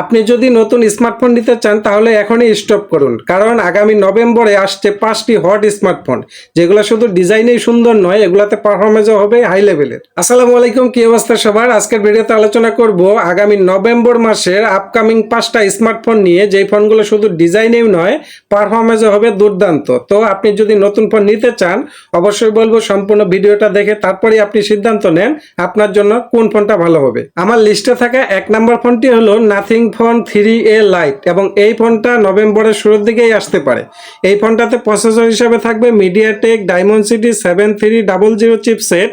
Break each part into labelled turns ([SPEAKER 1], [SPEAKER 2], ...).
[SPEAKER 1] আপনি যদি নতুন স্মার্টফোন নিতে চান, তাহলে এখনই স্টপ করুন। কারণ আগামী নভেম্বরে আসছে পাঁচটি হট স্মার্টফোন যেগুলো শুধু ডিজাইনেই সুন্দর নয়, এগুলাতে পারফরমেন্সও হবে হাই লেভেলের আসসালামু আলাইকুম, কি অবস্থা সবার? আজকের ভিডিওতে আলোচনা করব আগামী নভেম্বর মাসের আপকামিং পাঁচটা স্মার্টফোন নিয়ে। যেই ফোনগুলো শুধু ডিজাইনেও নয় পারফরমেন্সও হবে দুর্দান্ত। তো আপনি যদি নতুন ফোন নিতে চান, অবশ্যই বলব সম্পূর্ণ ভিডিওটা দেখে তারপরেই আপনি সিদ্ধান্ত নেন আপনার জন্য কোন ফোনটা ভালো হবে। আমার লিস্টে থাকা এক নম্বর ফোনটি হলো nothing phone three A lite এবং এই ফোনটা নভেম্বরের শুরুর দিকেই আসতে পারে। এই ফোনটাতে প্রসেসর হিসাবে থাকবে MediaTek Dimensity seven three double zero chipset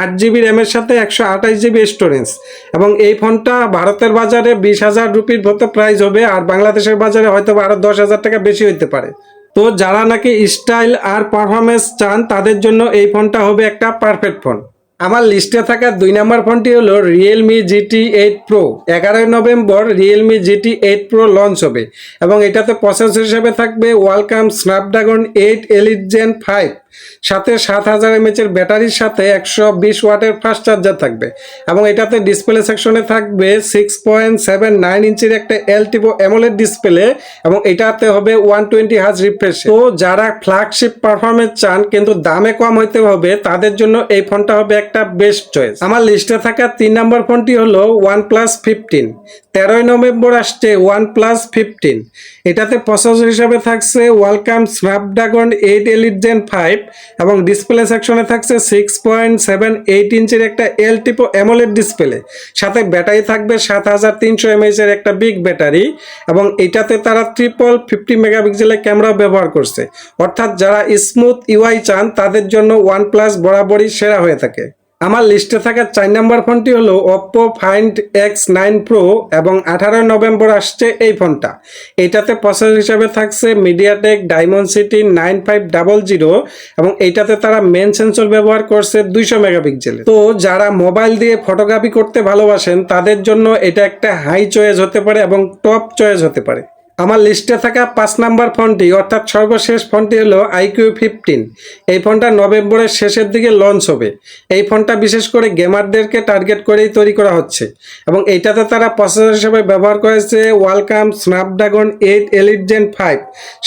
[SPEAKER 1] আট জিবি র্যামের সাথে একশো আঠাশ জিবি স্টোরেজ এবং এই ফোনটা ভারতের বাজারে বিশ হাজার রুপির মতো প্রাইস হবে আর বাংলাদেশের বাজারে হয়তো আরও দশ হাজার টাকা বেশি হইতে পারে। তো যারা নাকি স্টাইল আর পারফরমেন্স চান, তাদের জন্য এই ফোনটা হবে একটা পারফেক্ট ফোন আমার লিস্টে থাকা দুই নম্বর ফোনটি হলো রিয়েলমি জিটি এইট প্রো এগারোই November Realme GT eight pro launch হবে এবং এটাতে প্রসেসর হিসেবে থাকবে Qualcomm Snapdragon eight elite gen five সাথে সাত হাজার এমএচ এর ব্যাটারির সাথে একশো বিশ ওয়াটের ফাস্ট চার্জার থাকবে এবং এটাতে ডিসপ্লে সেকশনে থাকবে সিক্স পয়েন্ট সেভেন নাইন ইঞ্চির একটা এলটিভো অ্যামোলেড ডিসপ্লে এবং এটাতে হবে ওয়ান টোয়েন্টি হাজ রিফ্রেশ তো যারা ফ্ল্যাগশিপ পারফরমেন্স চান কিন্তু দামে কম হইতে হবে, তাদের জন্য এই ফোনটা হবে একটা বেস্ট চয়েস আমার লিস্টে থাকা তিন নম্বর ফোনটি হলো ওয়ান প্লাস ফিফটিন তেরোই নভেম্বর আসছে ওয়ান প্লাস ফিফটিন এটাতে প্রসেসর হিসাবে থাকছে Qualcomm Snapdragon eight elite gen five এবং ডিসপ্লে সেকশনে থাকছে সিক্স পয়েন্ট সেভেন এইট ইঞ্চের একটা এল টিপো অ্যামোলেড ডিসপ্লে সাথে ব্যাটারি থাকবে সাত হাজার তিনশো এমএইচ এর একটা বিগ ব্যাটারি এবং এটাতে তারা ট্রিপল ফিফটি মেগাপিক্সেলের ক্যামেরা ব্যবহার করছে। অর্থাৎ যারা স্মুথ ইউআই চান, তাদের জন্য ওয়ান প্লাস বরাবরই সেরা হয়ে থাকে। আমার লিস্টে থাকা চার নম্বর ফোনটি হলো Oppo find X nine pro এবং আঠারোই নভেম্বর আসছে এই ফোনটা। এটাতে প্রসেসর হিসাবে থাকছে MediaTek Dimensity nine five double zero এবং এইটাতে তারা মেন সেন্সর ব্যবহার করছে দুইশো মেগাপিক্সেল তো যারা মোবাইল দিয়ে ফটোগ্রাফি করতে ভালোবাসেন, তাদের জন্য এটা একটা হাই চয়েস হতে পারে এবং টপ চয়েস হতে পারে। আমার লিস্টে থাকা পাঁচ নাম্বার ফোনটি, অর্থাৎ সর্বশেষ ফোনটি হলো আইকিউ ফিফটিন। এই ফোনটা নভেম্বরের শেষের দিকে লঞ্চ হবে। এই ফোনটা বিশেষ করে গেমারদেরকে টার্গেট করেই তৈরি করা হচ্ছে। এবং এইটাতে তারা প্রসেসর হিসেবে ব্যবহার করেছে Qualcomm Snapdragon eight elite gen five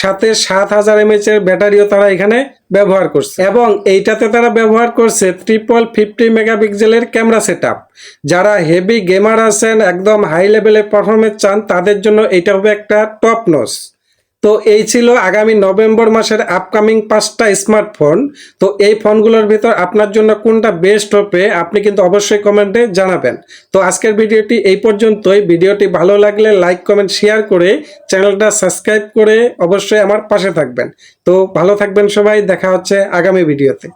[SPEAKER 1] সাথে সাত হাজার এমএচের ব্যাটারিও তারা এখানে ব্যবহার করছে। এবং এইটাতে তারা ব্যবহার করছে ট্রিপল ফিফটি মেগাপিক্সেলের ক্যামেরা সেট যারা হেভি গেমার আছেন, একদম হাই লেভেলের পারফরমেন্স চান, তাদের জন্য এটা হবে একটা টপ নোস তো এই ছিল আগামী নভেম্বর মাসের আপকামিং পাঁচটা স্মার্টফোন তো এই ফোনগুলোর ভিতর আপনার জন্য কোনটা বেস্ট হবে, আপনি কিন্তু অবশ্যই কমেন্টে জানাবেন। তো আজকের ভিডিওটি এই পর্যন্তই। ভিডিওটি ভালো লাগলে লাইক কমেন্ট শেয়ার করে চ্যানেলটা সাবস্ক্রাইব করে অবশ্যই আমার পাশে থাকবেন। তো ভালো থাকবেন সবাই, দেখা হচ্ছে আগামী ভিডিওতে।